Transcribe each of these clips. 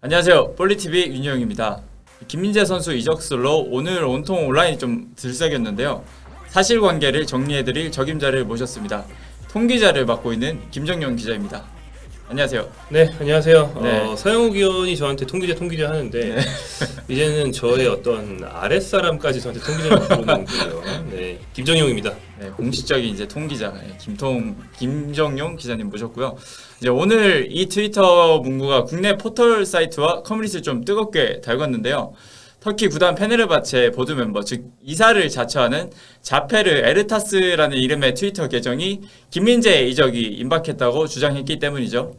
안녕하세요. 볼리TV 윤영입니다. 김민재 선수 이적설로 오늘 온통 온라인이 좀 들썩였는데요. 사실관계를 정리해드릴 적임자를 모셨습니다. 통기자를 맡고 있는 김정용 기자입니다. 안녕하세요. 네, 안녕하세요. 네. 어, 서영욱 의원이 저한테 통기자 통기자 하는데 이제는 저의 어떤 아랫사람까지 저한테 통기자를 부르는군요. 네, 김정용입니다. 네, 공식적인 이제 통기자 예, 김통 김정용 기자님 모셨고요. 이제 오늘 이 트위터 문구가 국내 포털 사이트와 커뮤니티를 좀 뜨겁게 달궜는데요. 터키 구단 페네르바체 보드 멤버 즉 이사를 자처하는 자페르 에르타스라는 이름의 트위터 계정이 김민재 이적이 임박했다고 주장했기 때문이죠.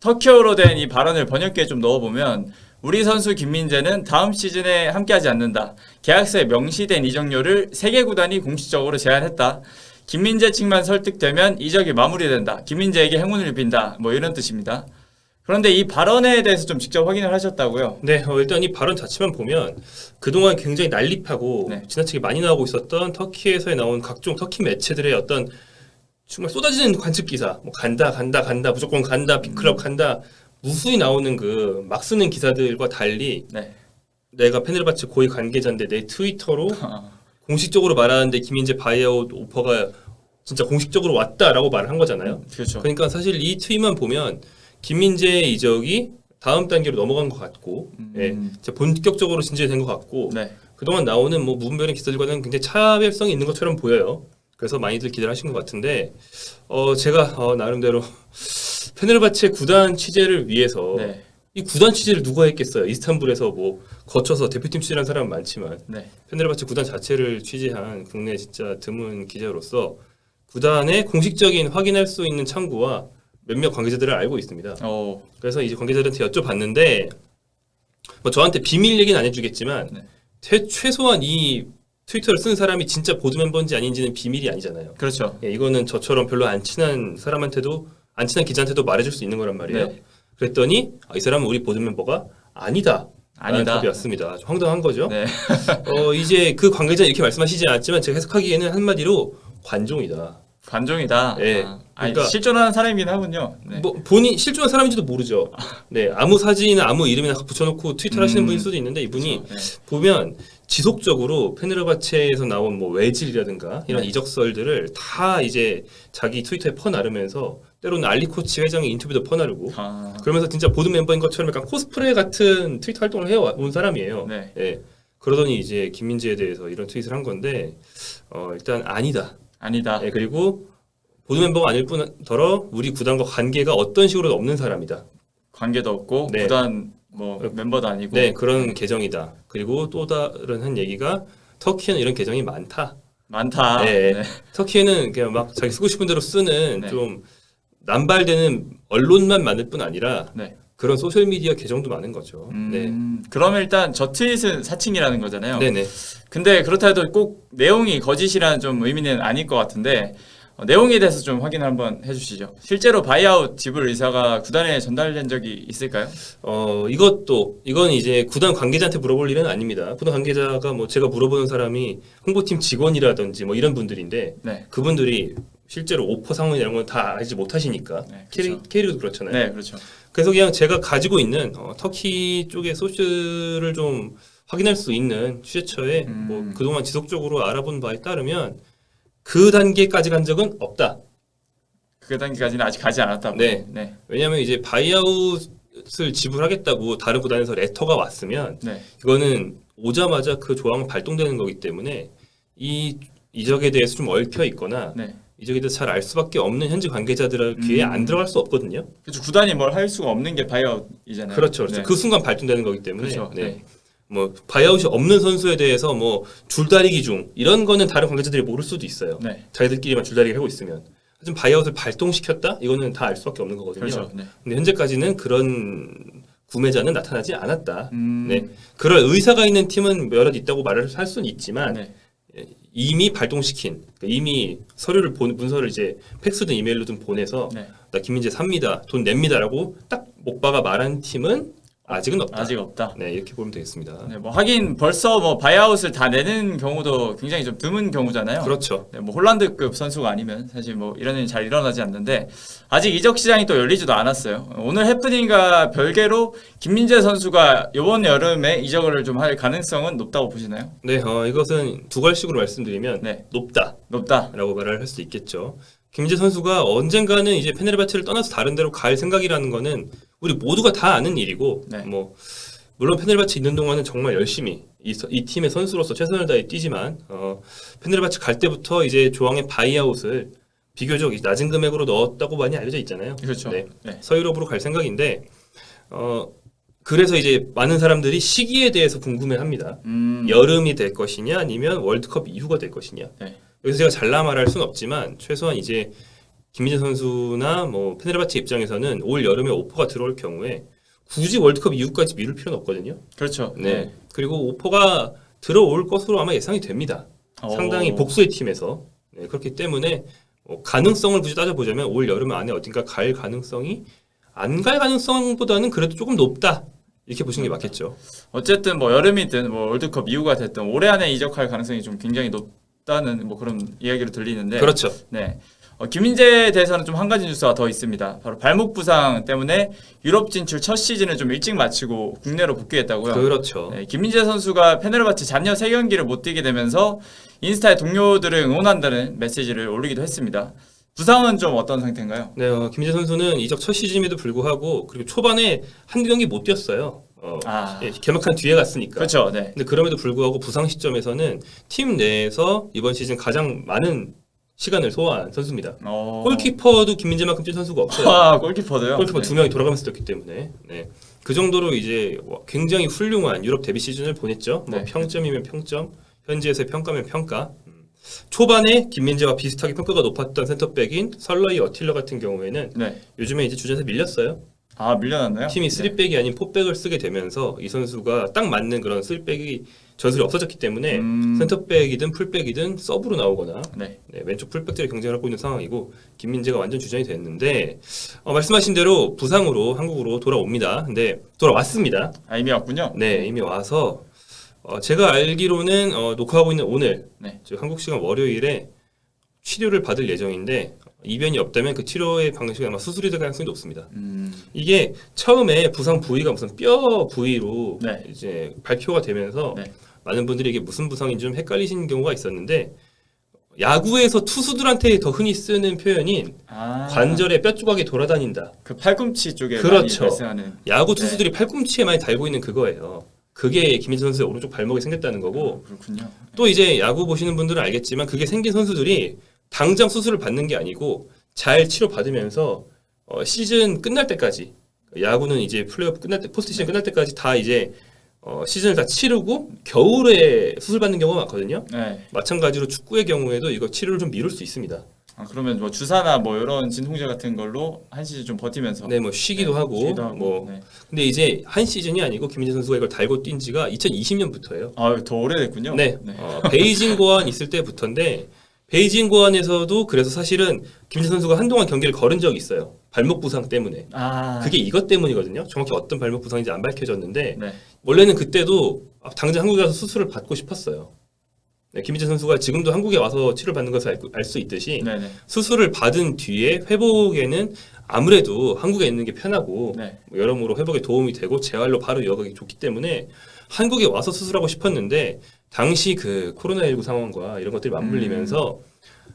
터키어로 된 이 발언을 번역기에 좀 넣어보면 우리 선수 김민재는 다음 시즌에 함께하지 않는다. 계약서에 명시된 이적료를 세계 구단이 공식적으로 제안했다. 김민재 측만 설득되면 이적이 마무리된다. 김민재에게 행운을 빈다. 뭐 이런 뜻입니다. 그런데 이 발언에 대해서 좀 직접 확인을 하셨다고요? 네, 어, 일단 이 발언 자체만 보면 그동안 굉장히 난립하고 네. 지나치게 많이 나오고 있었던 터키에서 나온 각종 터키 매체들의 어떤 정말 쏟아지는 관측 기사, 뭐 간다, 간다, 간다, 무조건 간다, 빅클럽 간다, 무수히 나오는 그 막 쓰는 기사들과 달리 네. 내가 페네르바체 고위 관계자인데 내 트위터로 아, 공식적으로 말하는데 김민재 바이아웃 오퍼가 진짜 공식적으로 왔다라고 말을 한 거잖아요. 그렇죠. 그러니까 사실 이 트윗만 보면 김민재 이적이 다음 단계로 넘어간 것 같고, 음. 예, 본격적으로 진지된 것 같고, 네. 그동안 나오는 뭐 무분별한 기사들과는 굉장히 차별성이 있는 것처럼 보여요. 그래서 많이들 기대를 하신 것 같은데, 어, 제가 어, 나름대로 페네르바체 구단 취재를 위해서 네. 이 구단 취재를 누가 했겠어요? 이스탄불에서 뭐 거쳐서 대표팀 취재한 사람은 많지만 네. 페네르바체 구단 자체를 취재한 국내 진짜 드문 기자로서 구단의 공식적인 확인할 수 있는 창구와 몇몇 관계자들을 알고 있습니다. 어, 그래서 이제 관계자들한테 여쭤봤는데 뭐 저한테 비밀 얘기는 안 해주겠지만 네. 최, 최소한 이 트위터를 쓴 사람이 진짜 보드 멤버인지 아닌지는 비밀이 아니잖아요. 그렇죠. 예, 이거는 저처럼 별로 안 친한 사람한테도 안 친한 기자한테도 말해줄 수 있는 거란 말이에요. 네. 그랬더니 아, 이 사람은 우리 보드 멤버가 아니다. 아니다. 답이었습니다. 좀 황당한 거죠. 네. 어, 이제 그 관계자 이렇게 말씀하시지 않았지만 제가 해석하기에는 한마디로 관종이다. 관종이다. 네. 아, 아니, 그러니까- 실존하는 사람이긴 하군요. 네. 뭐 본인 실존한 사람인지도 모르죠. 네, 아무 사진이나 아무 이름이나 붙여놓고 트위터를 하시는 음. 분일 수도 있는데 이분이 그렇죠. 네. 보면 지속적으로 페네르바체에서 나온 뭐 외질이라든가 이런 네. 이적설들을 다 이제 자기 트위터에 퍼나르면서 때로는 알리코치 회장의 인터뷰도 퍼나르고 아, 그러면서 진짜 보드 멤버인 것처럼 약간 코스프레 같은 트위터 활동을 해온 사람이에요. 네. 예. 그러더니 이제 김민재에 대해서 이런 트윗을 한 건데 어, 일단 아니다. 아니다. 예, 그리고 보드 멤버가 아닐 뿐더러 우리 구단과 관계가 어떤 식으로도 없는 사람이다. 관계도 없고 네. 구단 뭐 멤버도 아니고 네, 그런 계정이다. 그리고 또 다른 한 얘기가 터키에는 이런 계정이 많다. 많다. 네. 네. 터키에는 그냥 막 자기 쓰고 싶은 대로 쓰는 네. 좀 남발되는 언론만 많을 뿐 아니라 네. 그런 소셜 미디어 계정도 많은 거죠. 음, 그러면 일단 저 트윗은 사칭이라는 거잖아요. 네, 네. 근데 그렇다 해도 꼭 내용이 거짓이라는 좀 의미는 아닐 것 같은데 어, 내용에 대해서 좀 확인을 한번 해주시죠. 실제로 바이아웃 지불 의사가 구단에 전달된 적이 있을까요? 어 이것도 이건 이제 구단 관계자한테 물어볼 일은 아닙니다. 구단 관계자가 뭐 제가 물어보는 사람이 홍보팀 직원이라든지 뭐 이런 분들인데 네. 그분들이 실제로 오퍼 상황 이런 건 다 알지 못하시니까 네, 캐리 그렇죠. 캐리도 그렇잖아요. 네, 그렇죠. 그래서 그냥 제가 가지고 있는 어, 터키 쪽의 소스를 좀 확인할 수 있는 취재처에 음. 뭐 그동안 지속적으로 알아본 바에 따르면 그 단계까지 간 적은 없다. 그 단계까지는 아직 가지 않았다고. 네. 네. 왜냐하면 이제 바이아웃을 지불하겠다고 다른 구단에서 레터가 왔으면 네. 이거는 오자마자 그 조항은 발동되는 거기 때문에 이 이적에 대해서 좀 얽혀 있거나 네. 이적에 대해서 잘 알 수밖에 없는 현지 관계자들의 귀에 음. 안 들어갈 수 없거든요. 그렇죠. 구단이 뭘 할 수가 없는 게 바이아웃이잖아요. 그렇죠, 그렇죠. 네. 그 순간 발동되는 거기 때문에 그렇죠. 네. 네. 뭐 바이아웃이 없는 선수에 대해서 뭐 줄다리 기 중 이런 거는 다른 관계자들이 모를 수도 있어요. 네. 자기들끼리만 줄다리기 하고 있으면 하지만 바이아웃을 발동시켰다 이거는 다 알 수밖에 없는 거거든요. 그렇죠. 네. 근데 현재까지는 그런 구매자는 나타나지 않았다. 음, 네. 그럴 의사가 있는 팀은 몇몇 있다고 말을 할 수는 있지만 네. 이미 발동시킨 그러니까 이미 서류를 본 문서를 이제 팩스든 이메일로든 보내서 네. 나 김민재 삽니다 돈 냅니다라고 딱 목바가 말한 팀은 아직은 없다. 아직 없다. 네 이렇게 보면 되겠습니다. 네, 뭐 하긴 벌써 뭐 바이아웃을 다 내는 경우도 굉장히 좀 드문 경우잖아요. 그렇죠. 네, 뭐 홀란드급 선수가 아니면 사실 뭐 이런 일이 잘 일어나지 않는데 아직 이적 시장이 또 열리지도 않았어요. 오늘 해프닝과 별개로 김민재 선수가 이번 여름에 이적을 좀 할 가능성은 높다고 보시나요? 네, 어, 이것은 두 갈식으로 말씀드리면 네. 높다라고 높다. 말을 할 수 있겠죠. 김민재 선수가 언젠가는 이제 페네르바체를 떠나서 다른 데로 갈 생각이라는 거는 우리 모두가 다 아는 일이고 네. 뭐 물론 페네르바체 있는 동안은 정말 열심히 이, 서- 이 팀의 선수로서 최선을 다해 뛰지만 어, 페네르바체 갈 때부터 이제 조항의 바이아웃을 비교적 낮은 금액으로 넣었다고 많이 알려져 있잖아요. 그렇죠. 네. 네. 서유럽으로 갈 생각인데 어 그래서 이제 많은 사람들이 시기에 대해서 궁금해합니다. 음, 여름이 될 것이냐 아니면 월드컵 이후가 될 것이냐. 네. 여기서 제가 잘라 말할 수는 없지만 최소한 이제 김민재 선수나 뭐 페네르바체 입장에서는 올 여름에 오퍼가 들어올 경우에 굳이 월드컵 이후까지 미룰 필요는 없거든요. 그렇죠. 네. 그리고 오퍼가 들어올 것으로 아마 예상이 됩니다. 어, 상당히 복수의 팀에서 네, 그렇기 때문에 뭐 가능성을 굳이 따져보자면 올 여름 안에 어딘가 갈 가능성이 안 갈 가능성보다는 그래도 조금 높다 이렇게 보시는 게 맞겠죠. 어쨌든 뭐 여름이든 뭐 월드컵 이후가 됐든 올해 안에 이적할 가능성이 좀 굉장히 높 다는 뭐 그런 이야기로 들리는데 그렇죠. 네. 어, 김민재에 대해서는 좀 한 가지 뉴스가 더 있습니다. 바로 발목 부상 때문에 유럽 진출 첫 시즌을 좀 일찍 마치고 국내로 복귀했다고요. 그렇죠. 네, 김민재 선수가 페네르바체 잔여 세 경기를 못 뛰게 되면서 인스타에 동료들을 응원한다는 메시지를 올리기도 했습니다. 부상은 좀 어떤 상태인가요? 네, 어, 김민재 선수는 이적 첫 시즌임에도 불구하고 그리고 초반에 한두 경기 못 뛰었어요. 어, 아. 예, 개막한 뒤에 갔으니까. 그렇죠. 네. 근데 그럼에도 불구하고 부상 시점에서는 팀 내에서 이번 시즌 가장 많은 시간을 소화한 선수입니다. 어... 골키퍼도 김민재만큼 뛴 선수가 없어요. 아, 골키퍼도요. 골키퍼 네. 두 명이 돌아가면서 뛰었기 때문에 네. 그 정도로 이제 와, 굉장히 훌륭한 유럽 데뷔 시즌을 보냈죠. 뭐 네. 평점이면 평점, 현지에서의 평가면 평가. 음. 초반에 김민재와 비슷하게 평가가 높았던 센터백인 설러이 어틸러 같은 경우에는 네. 요즘에 이제 주전에서 밀렸어요. 아, 밀려났나요? 팀이 네. 3백이 아닌 4백을 쓰게 되면서 이 선수가 딱 맞는 그런 3백이 전술이 없어졌기 때문에 음. 센터백이든 풀백이든 서브로 나오거나 네. 네, 왼쪽 풀백들이 경쟁을 하고 있는 상황이고 김민재가 완전 주전이 됐는데 어, 말씀하신 대로 부상으로 한국으로 돌아옵니다. 근데 돌아왔습니다. 아, 이미 왔군요. 네, 이미 와서 어, 제가 알기로는 어, 녹화하고 있는 오늘 네. 즉 한국 시간 월요일에 치료를 받을 예정인데 이변이 없다면 그 치료의 방식이 아마 수술이 될 가능성이 높습니다. 음. 이게 처음에 부상 부위가 무슨 뼈 부위로 네. 이제 발표가 되면서 네. 많은 분들이 이게 무슨 부상인지 좀 헷갈리시는 경우가 있었는데 야구에서 투수들한테 더 흔히 쓰는 표현인 아. 관절에 뼈 조각이 돌아다닌다. 그 팔꿈치 쪽에 그렇죠. 발생하는 야구 투수들이 팔꿈치에 많이 달고 있는 그거예요. 그게 김민재 선수의 오른쪽 발목에 생겼다는 거고 어, 그렇군요. 또 이제 야구 보시는 분들은 알겠지만 그게 생긴 선수들이 당장 수술을 받는 게 아니고 잘 치료 받으면서 어, 시즌 끝날 때까지 야구는 이제 플레이오프 끝날 때 포스트 시즌 끝날 때까지 다 이제 어, 시즌을 다 치르고 겨울에 수술 받는 경우가 많거든요. 네. 마찬가지로 축구의 경우에도 이거 치료를 좀 미룰 수 있습니다. 아, 그러면 뭐 주사나 뭐 이런 진통제 같은 걸로 한 시즌 좀 버티면서 네, 뭐 쉬기도 네, 하고, 쉬기도 하고. 뭐 네. 근데 이제 한 시즌이 아니고 김민재 선수가 이걸 달고 뛴 지가 2020년부터예요. 아, 더 오래됐군요. 네, 어, 베이징 고안 있을 때부터인데 베이징 고안에서도 그래서 사실은 김민재 선수가 한동안 경기를 걸은 적이 있어요. 발목 부상 때문에. 아. 그게 이것 때문이거든요. 정확히 어떤 발목 부상인지 안 밝혀졌는데 네. 원래는 그때도 당장 한국에 가서 수술을 받고 싶었어요. 네, 김민재 선수가 지금도 한국에 와서 치료를 받는 것을 알 수 있듯이 네, 네. 수술을 받은 뒤에 회복에는 아무래도 한국에 있는 게 편하고 네. 뭐 여러모로 회복에 도움이 되고 재활로 바로 이어가기 좋기 때문에 한국에 와서 수술하고 싶었는데 당시 그 코로나19 상황과 이런 것들이 맞물리면서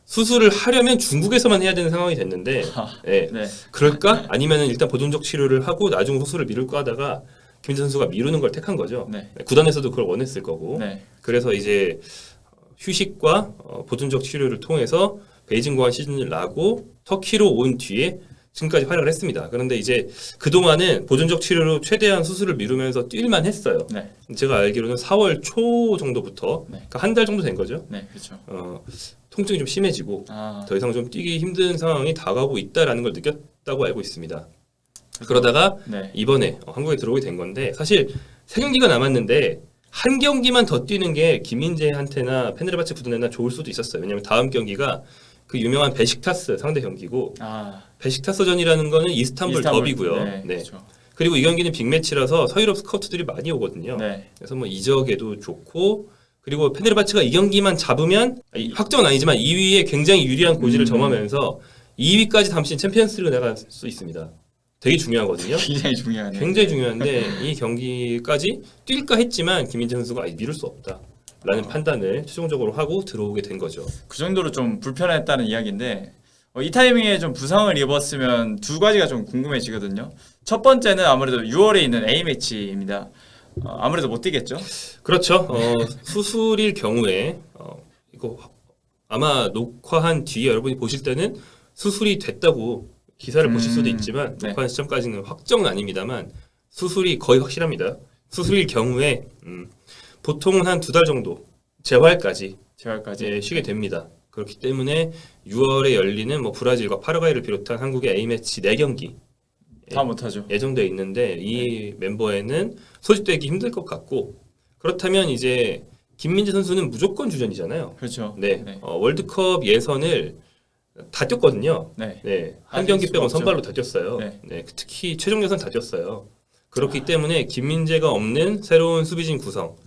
수술을 하려면 중국에서만 해야 되는 상황이 됐는데 아, 예, 네. 그럴까? 아니면은 일단 보존적 치료를 하고 나중 수술을 미룰까 하다가 김민재 선수가 미루는 걸 택한 거죠. 네. 구단에서도 그걸 원했을 거고 네. 그래서 이제 휴식과 어, 보존적 치료를 통해서 베이징 고안 시즌을 나고 터키로 온 뒤에 지금까지 활약을 했습니다. 그런데 이제 그동안은 보존적 치료로 최대한 수술을 미루면서 뛸만 했어요. 네. 제가 알기로는 4월 초 정도부터 네. 그러니까 한 달 정도 된 거죠. 네, 그렇죠. 어, 통증이 좀 심해지고 아. 더 이상 좀 뛰기 힘든 상황이 다가오고 있다라는 걸 느꼈다고 알고 있습니다. 그러다가 네. 이번에 어, 한국에 들어오게 된 건데 사실 세 경기가 남았는데 한 경기만 더 뛰는 게 김민재한테나 페네르바체 구단에나 좋을 수도 있었어요. 왜냐하면 다음 경기가 그 유명한 베식타스 상대 경기고 아. 베식타스전이라는 거는 이스탄불, 이스탄불. 더비고요. 네. 네. 그렇죠. 그리고 이 경기는 빅매치라서 서유럽 스카우트들이 많이 오거든요. 네. 그래서 뭐 이적에도 좋고 그리고 페네르바치가 이 경기만 잡으면 아니, 확정은 아니지만 2위에 굉장히 유리한 고지를 음. 점하면서 2위까지 담신 챔피언스리그 나갈 수 있습니다. 되게 중요하거든요. 굉장히 중요하네요. 굉장히 중요한데 이 경기까지 뛸까 했지만 김민재 선수가 아예 미룰 수 없다 라는 판단을 최종적으로 하고 들어오게 된 거죠. 그 정도로 좀 불편했다는 이야기인데 어, 이 타이밍에 좀 부상을 입었으면 두 가지가 좀 궁금해지거든요. 첫 번째는 아무래도 6월에 있는 A 매치입니다. 어, 아무래도 못 뛰겠죠. 그렇죠. 어, 수술일 경우에 어, 이거 아마 녹화한 뒤에 여러분이 보실 때는 수술이 됐다고 기사를 음, 보실 수도 있지만 네. 녹화한 시점까지는 확정은 아닙니다만 수술이 거의 확실합니다. 수술일 경우에 음, 보통은 한 두 달 정도 재활까지 재활까지. 이제 쉬게 됩니다. 그렇기 때문에 6월에 열리는 뭐 브라질과 파라과이를 비롯한 한국의 A 매치 4 경기 다 못하죠. 예정돼 있는데 이 멤버에는 소집되기 힘들 것 같고 그렇다면 이제 김민재 선수는 무조건 주전이잖아요. 그렇죠. 네, 네. 어, 월드컵 예선을 다 뛰었거든요. 네. 네, 한 경기 빼고. 선발로 다 뛰었어요. 네. 네. 특히 최종 예선 다 뛰었어요. 그렇기 때문에 김민재가 없는 새로운 수비진 구성.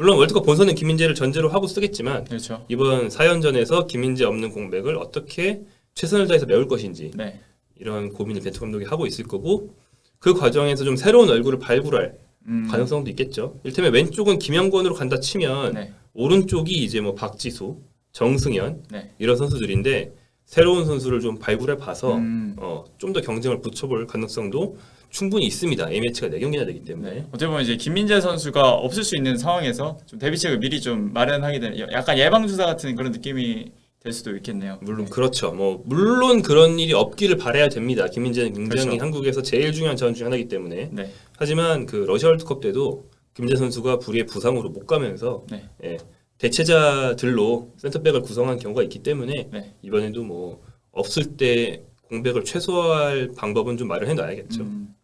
물론 월드컵 본선은 김민재를 전제로 하고 쓰겠지만 그렇죠. 이번 4연전에서 김민재 없는 공백을 어떻게 최선을 다해서 메울 것인지 네. 이런 고민을 벤투 감독이 하고 있을 거고 그 과정에서 좀 새로운 얼굴을 발굴할 음, 가능성도 있겠죠. 이를테면 왼쪽은 김영권으로 간다 치면 네. 오른쪽이 이제 뭐 박지수, 정승현 네. 이런 선수들인데 새로운 선수를 좀 발굴해 봐서 음, 어, 좀 더 경쟁을 붙여볼 가능성도 충분히 있습니다. A 매치가 4경기나 되기 때문에. 네. 어떻게 보면 이제 김민재 선수가 없을 수 있는 상황에서 좀 대비책을 미리 좀 마련하게 되는 약간 예방 주사 같은 그런 느낌이 될 수도 있겠네요. 물론 그렇죠. 뭐 물론 그런 일이 없기를 바라야 됩니다. 김민재는 굉장히 그렇죠. 한국에서 제일 중요한 전중 하나이기 때문에. 네. 하지만 그 러시아 월드컵 때도 김민재 선수가 불의의 부상으로 못 가면서 네. 예, 대체자들로 센터백을 구성한 경우가 있기 때문에 네. 이번에도 뭐 없을 때 공백을 최소화할 방법은 좀 마련해 놔야겠죠. 음.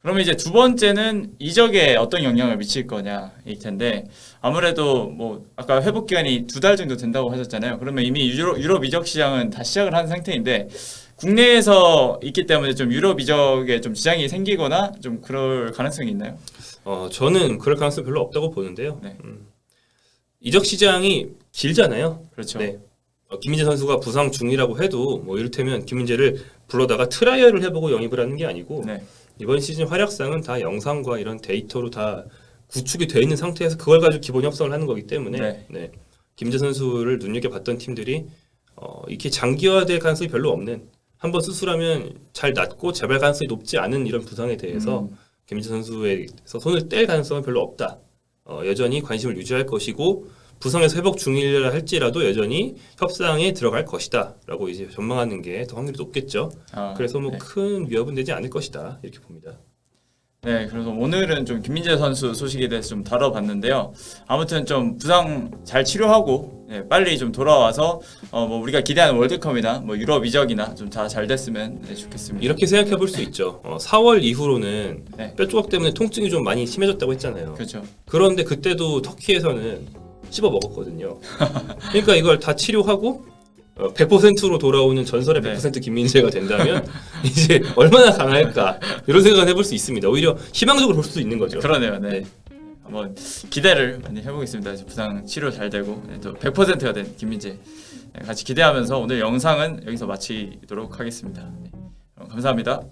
그러면 이제 두 번째는 이적에 어떤 영향을 미칠 거냐일 텐데 아무래도 뭐 아까 회복 기간이 두 달 정도 된다고 하셨잖아요. 그러면 이미 유럽, 유럽 이적 시장은 다 시작을 한 상태인데 국내에서 있기 때문에 좀 유럽 이적에 좀 지장이 생기거나 좀 그럴 가능성이 있나요? 어, 저는 그럴 가능성 이 별로 없다고 보는데요. 네. 음. 이적 시장이 길잖아요. 그렇죠. 네. 어, 김민재 선수가 부상 중이라고 해도 뭐 이를테면 김민재를 불러다가 트라이얼을 해보고 영입을 하는 게 아니고 네. 이번 시즌 활약상은 다 영상과 이런 데이터로 다 구축이 되어 있는 상태에서 그걸 가지고 기본 협상을 하는 거기 때문에 네. 네. 김민재 선수를 눈여겨봤던 팀들이 어, 이렇게 장기화될 가능성이 별로 없는 한 번 수술하면 잘 낫고 재발 가능성이 높지 않은 이런 부상에 대해서 음. 김민재 선수에서 손을 뗄 가능성은 별로 없다. 어, 여전히 관심을 유지할 것이고 부상에서 회복 중이라 할지라도 여전히 협상에 들어갈 것이다라고 이제 전망하는 게 더 확률이 높겠죠. 아, 그래서 뭐 네. 큰 위협은 되지 않을 것이다 이렇게 봅니다. 네, 그래서 오늘은 좀 김민재 선수 소식에 대해서 좀 다뤄봤는데요. 아무튼 좀 부상 잘 치료하고 네, 빨리 좀 돌아와서 어, 뭐 우리가 기대하는 월드컵이나 뭐 유럽 이적이나 좀 다 잘 됐으면 네, 좋겠습니다. 이렇게 생각해 볼 수 있죠. 어, 4월 이후로는 네. 뼈 조각 때문에 통증이 좀 많이 심해졌다고 했잖아요. 그렇죠. 그런데 그때도 터키에서는 씹어 먹었거든요. 그러니까 이걸 다 치료하고 어, 100%로 돌아오는 전설의 네. 100% 김민재가 된다면 이제 얼마나 강할까 이런 생각을 해볼 수 있습니다. 오히려 희망적으로 볼 수도 있는 거죠. 그러네요. 네. 한번 기대를 많이 해보겠습니다. 부상 치료 잘 되고 네, 또 100%가 된 김민재 네, 같이 기대하면서 오늘 영상은 여기서 마치도록 하겠습니다. 네, 그럼 감사합니다.